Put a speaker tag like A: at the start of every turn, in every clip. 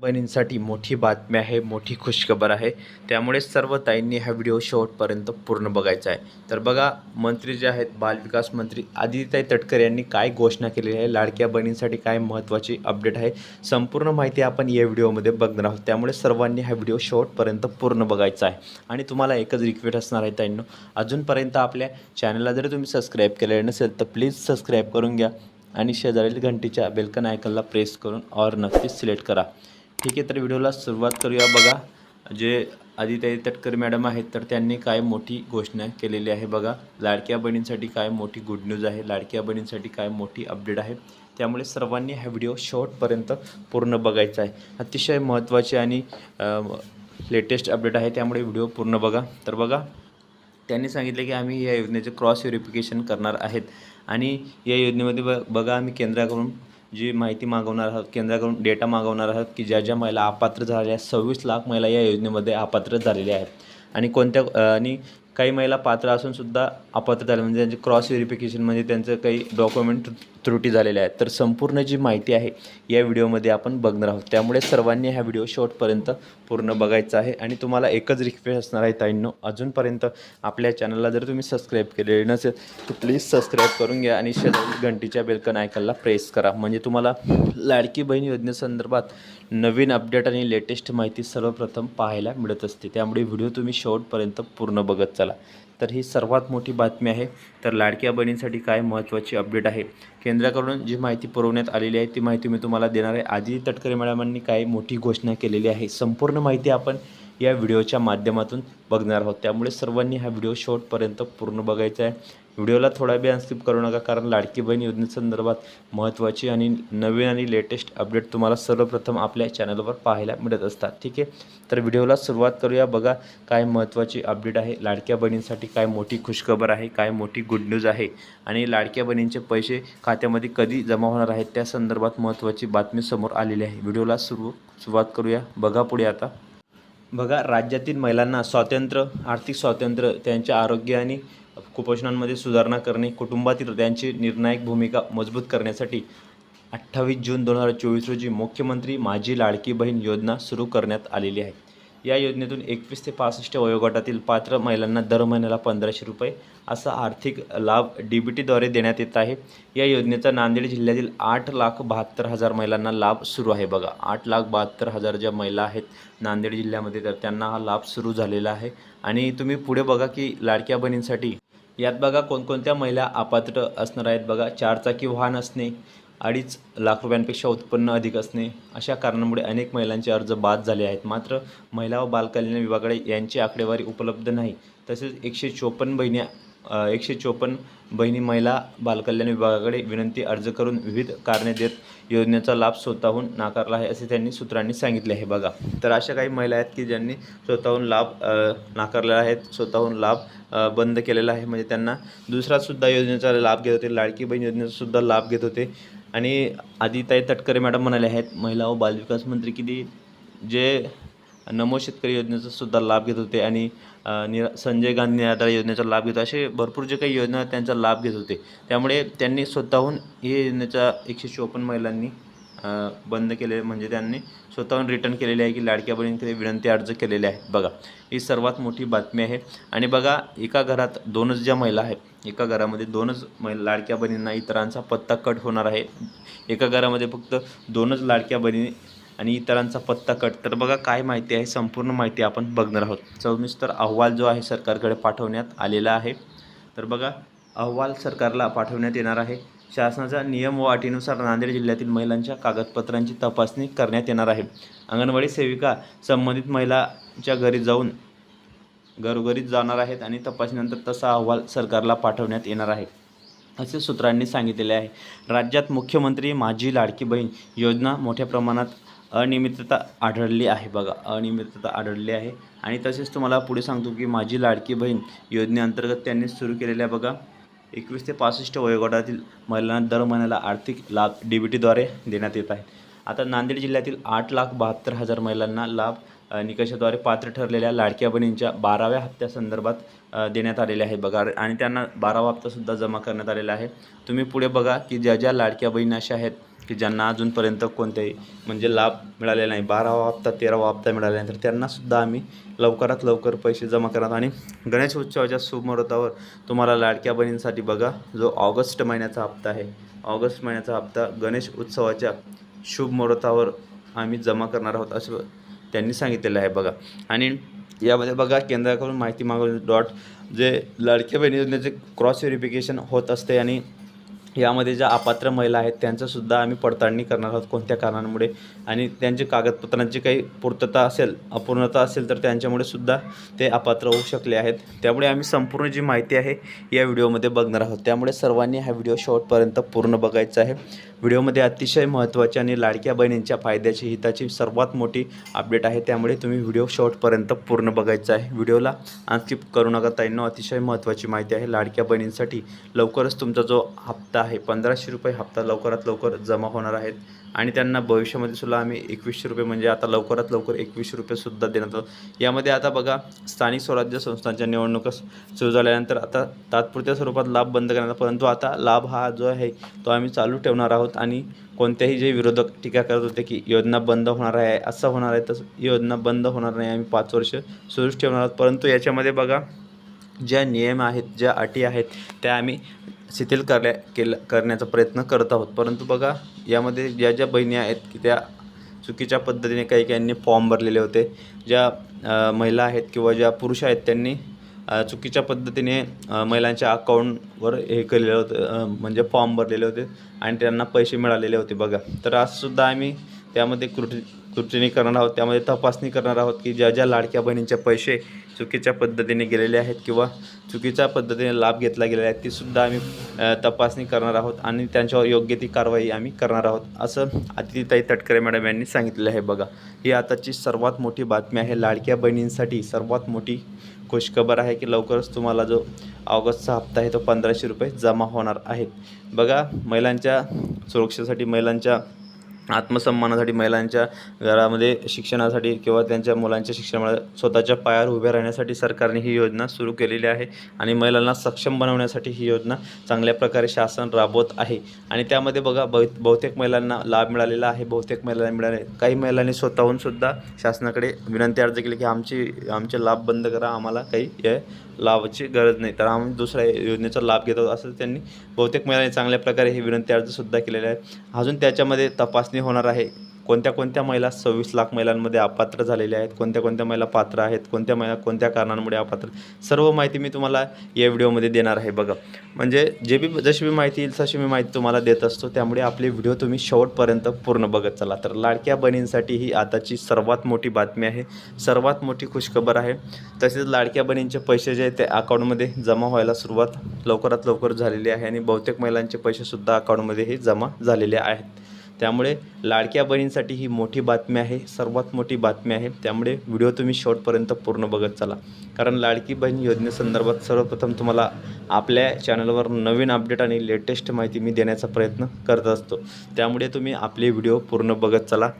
A: बहिणींसाठी मोठी बातमी आहे मोठी खुशखबर आहे. त्यामुळे सर्व ताईंनी हा व्हिडिओ शेवटपर्यंत पूर्ण बघायचा आहे. तर बघा मंत्री जे आहेत बालविकास मंत्री आदित्यताई तटकर यांनी काय घोषणा केलेली आहे लाडक्या बहिणींसाठी काय महत्त्वाची अपडेट आहे संपूर्ण माहिती आपण या व्हिडिओमध्ये बघणार आहोत. त्यामुळे सर्वांनी हा व्हिडिओ शेवटपर्यंत पूर्ण बघायचा आहे. आणि तुम्हाला एकच रिक्वेस्ट असणार आहे ताईंनो अजूनपर्यंत आपल्या चॅनलला जरी तुम्ही सबस्क्राईब केलेलं नसेल तर प्लीज सबस्क्राईब करून घ्या. आणि शेजारील घंटीच्या बेलकन आयकनला प्रेस करून ऑर नक्कीच सिलेक्ट करा. ठीक आहे तर व्हिडिओला सुरुवात करूया. बघा जे आदिताई तटकरी मॅडम आहेत तर त्यांनी काय मोठी घोषणा केलेली आहे बघा. लाडक्या बहिणींसाठी काय मोठी गुड न्यूज आहे लाडक्या बहिणींसाठी काय मोठी अपडेट आहे. त्यामुळे सर्वांनी हा व्हिडिओ शॉर्टपर्यंत पूर्ण बघायचा आहे. अतिशय महत्त्वाचे आणि लेटेस्ट अपडेट आहे. त्यामुळे व्हिडिओ पूर्ण बघा. तर बघा त्यांनी सांगितले की आम्ही या योजनेचे क्रॉस व्हेरिफिकेशन करणार आहेत. आणि या योजनेमध्ये ब बघा आम्ही केंद्राकडून जी माहिती मागवणार आहोत केंद्राकडून डेटा मागवणार आहोत की ज्या ज्या महिला अपात्र झालेल्या आहेत सव्वीस लाख महिला या योजनेमध्ये अपात्र झालेल्या आहेत. आणि कोणत्या आणि काही महिला पात्र असूनसुद्धा अपात्र झाले म्हणजे त्यांचे क्रॉस व्हेरिफिकेशन म्हणजे त्यांचं काही डॉक्युमेंट त्रुटी झालेल्या आहेत. तर संपूर्ण जी माहिती आहे या व्हिडिओमध्ये आपण बघणार आहोत. त्यामुळे सर्वांनी हा व्हिडिओ शॉर्टपर्यंत पूर्ण बघायचा आहे. आणि तुम्हाला एकच रिक्वेस्ट असणार आहे ताईंनो अजूनपर्यंत आपल्या चॅनलला जर तुम्ही सबस्क्राईब केलेले नसेल तर प्लीज सबस्क्राईब करून घ्या आणि शेजारी घंटीच्या बेलकन आयकनला प्रेस करा. म्हणजे तुम्हाला लाडकी बहीण योजनेसंदर्भात नवीन अपडेट आणि लेटेस्ट माहिती सर्वप्रथम पाहायला मिळत असते. त्यामुळे व्हिडिओ तुम्ही शॉर्टपर्यंत पूर्ण बघत चला. तर ही सर्वात मोठी बातमी आहे. तर लाडक्या बहिणींसाठी काय महत्त्वाची अपडेट आहे? केंद्राकडून जी माहिती पुरवण्यात आलेली आहे ती माहिती मी तुम्हाला देणार आहे. आधी तटकरे मॅडमांनी काय मोठी घोषणा केलेली आहे. संपूर्ण माहिती आपण या व्हिडिओच्या माध्यमातून बघणार आहोत. त्यामुळे सर्वांनी हा व्हिडिओ शेवटपर्यंत पूर्ण बघायचा आहे. व्हिडिओला थोडा बी अनस्किप करू नका कारण लाडकी बहीण योजनेसंदर्भात महत्त्वाची आणि नवीन आणि लेटेस्ट अपडेट तुम्हाला सर्वप्रथम आपल्या चॅनलवर पाहायला मिळत असतात. ठीक आहे? तर व्हिडिओला सुरुवात करूया. बघा काय महत्त्वाची अपडेट आहे. लाडक्या बहिणींसाठी काय मोठी खुशखबर आहे काय मोठी गुड न्यूज आहे आणि लाडक्या बहिणींचे पैसे खात्यामध्ये कधी जमा होणार आहेत त्या संदर्भात महत्त्वाची बातमी समोर आलेली आहे. व्हिडिओला सुरू सुरुवात करूया. बघा पुढे आता. बघा राज्यातील महिलांना स्वातंत्र्य आर्थिक स्वातंत्र्य त्यांच्या आरोग्य आणि कुपोषणांमध्ये सुधारणा करणे कुटुंबातील त्यांची निर्णायक भूमिका मजबूत करण्यासाठी अठ्ठावीस जून दोन हजार चोवीस रोजी मुख्यमंत्री माझी लाडकी बहीण योजना सुरू करण्यात आलेली आहे. या योजनेतून एकवीस ते पासष्ट वयोगटातील पात्र महिलांना दर महिन्याला पंधराशे रुपये असा आर्थिक लाभ डी बी टीद्वारे देण्यात येत आहे. या योजनेचा नांदेड जिल्ह्यातील आठ लाख बहात्तर हजार महिलांना लाभ सुरू आहे. बघा आठ लाख बहात्तर हजार ज्या महिला आहेत नांदेड जिल्ह्यामध्ये तर त्यांना हा लाभ सुरू झालेला आहे. आणि तुम्ही पुढे बघा की लाडक्या बहिणींसाठी यात बघा कोणकोणत्या महिला अपात्र असणार आहेत. बघा चारचाकी वाहन असणे अडीच लाख रुपयांपेक्षा उत्पन्न अधिक असणे अशा कारणामुळे अनेक महिलांचे अर्ज बाद झाले आहेत. मात्र महिला व बालकल्याण विभागाकडे यांची आकडेवारी उपलब्ध नाही. तसेच एकशे चोपन्न बहिणी एकशे चोपन्न बहिणी महिला बालकल्याण विभागाकडे विनंती अर्ज करून विविध कारणे देत योजनेचा लाभ स्वतःहून नाकारला आहे असे त्यांनी सूत्रांनी सांगितले आहे. बघा तर अशा काही महिला आहेत की ज्यांनी स्वतःहून लाभ नाकारलेला आहेत स्वतःहून लाभ बंद केलेला आहे. म्हणजे त्यांना दुसरासुद्धा योजनेचा लाभ घेत होते लाडकी बहीण योजनेचासुद्धा लाभ घेत होते. आणि आदिताई तटकरे मॅडम म्हणाले आहेत महिला व बालविकास मंत्री किती जे नमो शेतकरी योजनेचा सुद्धा लाभ घेत होते आणि निरा संजय गांधी निराधार योजनेचा लाभ घेत असे भरपूर जे काही योजना आहेत त्यांचा लाभ घेत होते. त्यामुळे त्यांनी स्वतःहून ही योजनेचा एकशे चोपन्न महिलांनी बंद केले म्हणजे त्यांनी स्वतःहून रिटर्न केलेले आहे की लाडक्या बहिणींकडे विनंती अर्ज केलेले आहेत. बघा ही सर्वात मोठी बातमी आहे. आणि बघा एका घरात दोनच ज्या महिला आहेत एका घरामध्ये दोनच महिला लाडक्या बहिणींना इतरांचा पत्ता कट होणार आहे. एका घरामध्ये फक्त दोनच लाडक्या बहिणी आणि इतरांचा पत्ता कट. तर बघा काय माहिती आहे? संपूर्ण माहिती आपण बघणार आहोत. सविस्तर अहवाल जो आहे सरकारकडे पाठवण्यात आलेला आहे. तर बघा अहवाल सरकारला पाठवण्यात येणार आहे. शासनाच्या नियम व अटीनुसार नांदेड जिल्ह्यातील महिलांच्या कागदपत्रांची तपासणी करण्यात येणार आहे. अंगणवाडी सेविका संबंधित महिलाच्या घरी जाऊन घरोघरीच जाणार आहेत आणि तपासणीनंतर तसा अहवाल सरकारला पाठवण्यात येणार आहे असे सूत्रांनी सांगितलेले आहे. राज्यात मुख्यमंत्री माझी लाडकी बहीण योजना मोठ्या प्रमाणात अनियमितता आढळली आहे. बघा अनियमितता आढळली आहे. आणि तसेच तुम्हाला पुढे सांगतो की माझी लाडकी बहीण योजनेअंतर्गत त्यांनी सुरू केलेल्या बघा एकवीस ते पासष्ट वयोगटातील महिलांना दर महिन्याला आर्थिक लाभ डी बी टीद्वारे देण्यात येत आहे. आता नांदेड जिल्ह्यातील आठ लाख बहात्तर हजार महिलांना लाभ निकषाद्वारे पात्र ठरलेल्या लाडक्या बहिणींच्या बाराव्या हप्त्यासंदर्भात देण्यात आलेले आहे बघा. आणि त्यांना बारावा हप्तासुद्धा जमा करण्यात आलेला आहे. तुम्ही पुढे बघा की ज्या ज्या लाडक्या बहिणी अशा आहेत की ज्यांना अजूनपर्यंत कोणत्याही म्हणजे लाभ मिळालेला नाही बारावा हप्ता तेरावा हप्ता मिळाला नाही तर त्यांनासुद्धा आम्ही लवकरात लवकर पैसे जमा करणार. आणि गणेश उत्सवाच्या शुभमुहूर्तावर तुम्हाला लाडक्या बहिणींसाठी बघा जो ऑगस्ट महिन्याचा हप्ता आहे ऑगस्ट महिन्याचा हप्ता गणेश उत्सवाच्या शुभ मुहूर्तावर आम्ही जमा करणार आहोत असं त्यांनी सांगितलेलं आहे बघा. आणि यामध्ये बघा केंद्राकडून माहिती मागवली डॉट जे लाडक्या बहिणी योजनेचे क्रॉस व्हेरिफिकेशन होत असते आणि यामध्ये ज्या अपात्र महिला आहेत त्यांचंसुद्धा आम्ही पडताळणी करणार आहोत कोणत्या कारणांमुळे. आणि त्यांची कागदपत्रांची काही पूर्तता असेल अपूर्णता असेल तर त्यांच्यामुळे सुद्धा ते अपात्र होऊ शकले आहेत. त्यामुळे आम्ही संपूर्ण जी माहिती आहे या व्हिडिओमध्ये बघणार आहोत. त्यामुळे सर्वांनी हा व्हिडिओ शेवटपर्यंत पूर्ण बघायचा आहे. व्हिडिओमध्ये अतिशय महत्त्वाची आणि लाडक्या बहिणींच्या फायद्याची हिताची सर्वात मोठी अपडेट आहे. त्यामुळे तुम्ही व्हिडिओ शॉर्टपर्यंत पूर्ण बघायचा आहे. व्हिडिओला स्किप करू नका ताईंनो. अतिशय महत्त्वाची माहिती आहे. लाडक्या बहिणींसाठी लवकरच तुमचा जो हप्ता आहे पंधराशे रुपये हप्ता लवकरात लवकर जमा होणार आहेत. आणि त्यांना भविष्यामध्ये सुद्धा आम्ही एकवीसशे रुपये म्हणजे आता लवकरात लवकर एकवीसशे रुपयेसुद्धा देण्यात आहोत यामध्ये आता बघा स्थानिक स्वराज्य संस्थांच्या निवडणुका सुरू झाल्यानंतर आता तात्पुरत्या स्वरूपात लाभ बंद करण्यात परंतु आता लाभ हा जो आहे तो आम्ही चालू ठेवणार आहोत आणि कोणत्याही जे विरोधक टीका करत होते की योजना बंद होणार आहे असं होणार आहे तसं योजना बंद होणार नाही आम्ही पाच वर्ष सुरूच ठेवणार आहोत. परंतु याच्यामध्ये बघा ज्या नियम आहेत ज्या अटी आहेत त्या आम्ही शिथिल करल्या केलं करण्याचा प्रयत्न करत आहोत. परंतु बघा यामध्ये ज्या ज्या बहिणी आहेत की त्या चुकीच्या पद्धतीने काही काहींनी फॉर्म भरलेले होते. ज्या महिला आहेत किंवा ज्या पुरुष आहेत त्यांनी चुकीच्या पद्धतीने महिलांच्या अकाउंटवर हे केलेलं होतं म्हणजे फॉर्म भरलेले होते आणि त्यांना पैसे मिळालेले होते बघा. तर आजसुद्धा आम्ही त्यामध्ये कृती कृतीने करणार आहोत त्यामध्ये तपासणी करणार आहोत की ज्या ज्या लाडक्या बहिणींचे पैसे चुकीच्या पद्धतीने गेलेले आहेत किंवा चुकीच्या पद्धतीने लाभ घेतला गेलेला आहे तीसुद्धा आम्ही तपासणी करणार आहोत आणि त्यांच्यावर योग्य ती कारवाई आम्ही करणार आहोत असं अतिथीताई तटकरे मॅडम यांनी सांगितलेलं आहे बघा. ही आताची सर्वात मोठी बातमी आहे लाडक्या बहिणींसाठी सर्वात मोठी खुशखबर आहे की लवकरच तुम्हाला जो ऑगस्टचा हप्ता आहे तो पंधराशे रुपये जमा होणार आहेत बघा महिलांच्या सुरक्षेसाठी महिलांच्या आत्मसन्मानासाठी महिलांच्या घरामध्ये शिक्षणासाठी किंवा त्यांच्या मुलांच्या शिक्षणामुळे स्वतःच्या पायावर उभ्या राहण्यासाठी सरकारने ही योजना सुरू केलेली आहे आणि महिलांना सक्षम बनवण्यासाठी ही योजना चांगल्या प्रकारे शासन राबवत आहे. आणि त्यामध्ये बघा बहु बहुतेक महिलांना लाभ मिळालेला आहे बहुतेक महिलांना मिळाले काही महिलांनी स्वतःहून सुद्धा शासनाकडे विनंती अर्ज केली की आमची आमचे लाभ बंद करा आम्हाला काही लाभाची गरज नाही. तर आम्ही दुसऱ्या योजनेचा लाभ घेतो असं त्यांनी बहुतेक महिलांनी चांगल्या प्रकारे हे विनंती अर्जसुद्धा केलेला आहे अजून त्याच्यामध्ये तपासणी होणार आहे. कोणत्या कोणत्या महिला सव्वीस लाख महिलांमध्ये अपात्र झालेल्या आहेत? कोणत्या कोणत्या महिला पात्र आहेत? कोणत्या महिला कोणत्या कारणांमुळे अपात्र? सर्व माहिती मी तुम्हाला या व्हिडिओमध्ये देणार आहे बघा. म्हणजे जे बी जशी मी माहिती येईल तशी मी माहिती तुम्हाला देत असतो. त्यामुळे आपले व्हिडिओ तुम्ही शेवटपर्यंत पूर्ण बघत चला. तर लाडक्या बहिणींसाठी ही आताची सर्वात मोठी बातमी आहे. सर्वात मोठी खुशखबर आहे. तसेच लाडक्या बहिणींचे पैसे जे आहेत ते अकाउंटमध्ये जमा व्हायला सुरुवात लवकरात लवकर झालेली आहे आणि बहुतेक महिलांचे पैसेसुद्धा अकाउंटमध्ये हे जमा झालेले आहेत. त्यामुळे लाडक्या बहिणींसाठी ही मोठी बातमी आहे सर्वात मोठी बातमी आहे. त्यामुळे व्हिडिओ तुम्ही शेवटपर्यंत पूर्ण बघत चला. कारण लाडकी बहीण योजनेसंदर्भात सर्वप्रथम तुम्हाला आपल्या चॅनलवर नवीन अपडेट आणि लेटेस्ट माहिती मी देण्याचा प्रयत्न करत असतो. त्यामुळे तुम्ही आपले व्हिडिओ पूर्ण बघत चला.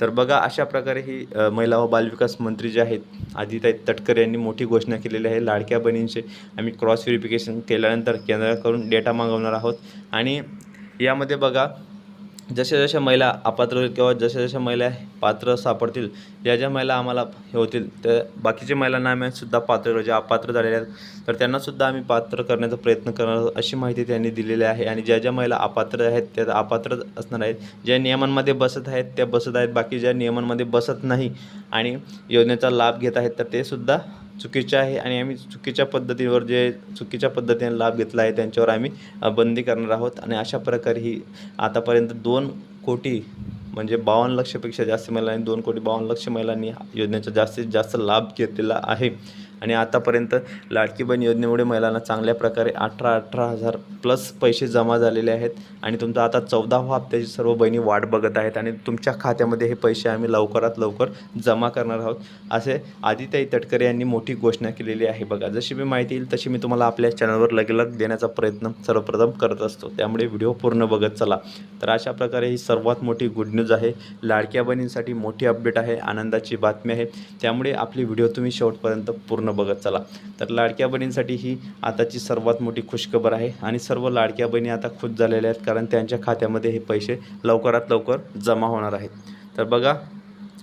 A: तर बघा अशा प्रकारे ही महिला व बालविकास मंत्री जे आहेत आदिताई तटकरे यांनी मोठी घोषणा केलेली आहे. लाडक्या बहिणींचे आम्ही क्रॉस व्हेरिफिकेशन केल्यानंतर केंद्राकडून डेटा मागवणार आहोत. आणि यामध्ये बघा जशा जशा महिला अपात्र होईल किंवा जशा जशा महिला पात्र सापडतील ज्या ज्या महिला आम्हाला हे होतील त्या बाकीच्या महिलांना आम्ही सुद्धा पात्र जे अपात्र झालेल्या आहेत तर त्यांनासुद्धा आम्ही पात्र करण्याचा प्रयत्न करणार आहोत अशी माहिती त्यांनी दिलेली आहे. आणि ज्या ज्या महिला अपात्र आहेत त्या अपात्र असणार आहेत ज्या नियमांमध्ये बसत आहेत त्या बसत आहेत बाकी ज्या नियमांमध्ये बसत नाही आणि योजनेचा लाभ घेत आहेत तर ते सुद्धा चुकीचे आहे आणि आम्ही चुकीच्या पद्धतीवर जे चुकीच्या पद्धतीने लाभ घेतला आहे त्यांच्यावर आम्ही बंदी करणार आहोत. आणि अशा प्रकारे ही आतापर्यंत दोन कोटी म्हणजे बावन्न लक्षपेक्षा जास्त महिलांनी दोन कोटी बावन्न लक्ष महिलांनी योजनेचा जास्तीत जास्त लाभ घेतलेला आहे. आणि आतापर्यंत लाडकी बहीण योजनेमुळे महिलांना चांगल्या प्रकारे अठरा अठरा हजार प्लस पैसे जमा झालेले आहेत. आणि तुमचा आता चौदावा हप्त्याची सर्व बहिणी वाट बघत आहेत. आणि तुमच्या खात्यामध्ये हे पैसे आम्ही लवकरात लवकर जमा करणार आहोत. असे आदिताई तटकरे यांनी मोठी घोषणा केलेली आहे बघा. जशी मी माहिती येईल तशी मी तुम्हाला आपल्या चॅनलवर लगेलग देण्याचा प्रयत्न सर्वप्रथम करत असतो. त्यामुळे व्हिडिओ पूर्ण बघत चला. तर अशा प्रकारे ही सर्वात मोठी गुड न्यूज आहे. लाडक्या बहिणींसाठी मोठी अपडेट आहे. आनंदाची बातमी आहे. त्यामुळे आपली व्हिडिओ तुम्ही शेवटपर्यंत पूर्ण बघत चला. तर लाडक्या बहिणींसाठी ही आताची सर्वात मोठी खुशखबर आहे. आणि सर्व लाडक्या बहिणी आता खुश झालेल्या आहेत कारण त्यांच्या खात्यामध्ये हे पैसे लवकरात लवकर जमा होणार आहेत. तर बघा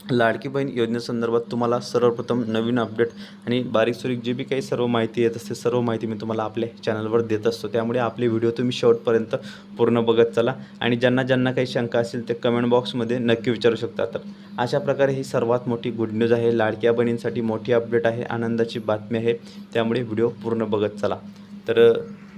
A: लाडकी बहीण योजनेसंदर्भात तुम्हाला सर्वप्रथम नवीन अपडेट आणि बारीक सुरीक जे बी काही सर्व माहिती येत असते सर्व माहिती मी तुम्हाला आपल्या चॅनलवर देत असतो. त्यामुळे आपले व्हिडिओ तुम्ही शेवटपर्यंत पूर्ण बघत चला आणि ज्यांना ज्यांना काही शंका असेल ते कमेंट बॉक्समध्ये नक्की विचारू शकता. तर अशा प्रकारे ही सर्वात मोठी गुड न्यूज आहे. लाडक्या बहिणींसाठी मोठी अपडेट आहे. आनंदाची बातमी आहे. त्यामुळे व्हिडिओ पूर्ण बघत चला. तर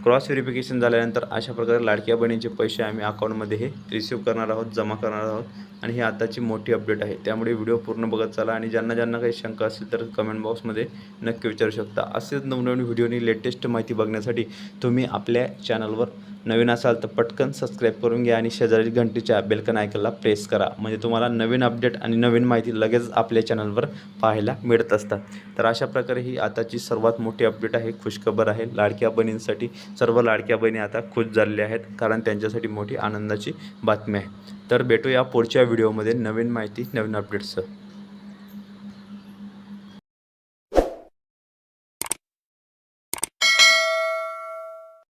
A: क्रॉस व्हेरिफिकेशन झाल्यानंतर अशा प्रकारे लाडक्या बहिणीचे पैसे आम्ही अकाउंटमध्ये हे रिसिव्ह करणार आहोत जमा करणार आहोत आणि ही आताची मोठी अपडेट आहे. त्यामुळे व्हिडिओ पूर्ण बघत चला आणि ज्यांना ज्यांना काही शंका असेल तर कमेंट बॉक्समध्ये नक्की विचारू शकता. असेच नवनवीन व्हिडिओनी लेटेस्ट माहिती बघण्यासाठी तुम्ही आपल्या चॅनलवर नवीन असाल तर पटकन सबस्क्राईब करून घ्या आणि शेजारी घंटीच्या बेलकन आयकनला प्रेस करा. म्हणजे तुम्हाला नवीन अपडेट आणि नवीन माहिती लगेच आपल्या चॅनलवर पाहायला मिळत असतात. तर अशा प्रकारे ही आताची सर्वात मोठी अपडेट आहे. खुशखबर आहे. लाडक्या बहिणींसाठी सर्व लाडक्या बहिणी आता खुश झालेल्या आहेत कारण त्यांच्यासाठी मोठी आनंदाची बातमी आहे. तर भेटूया पुढच्या व्हिडिओमध्ये नवीन माहिती नवीन अपडेट्सचं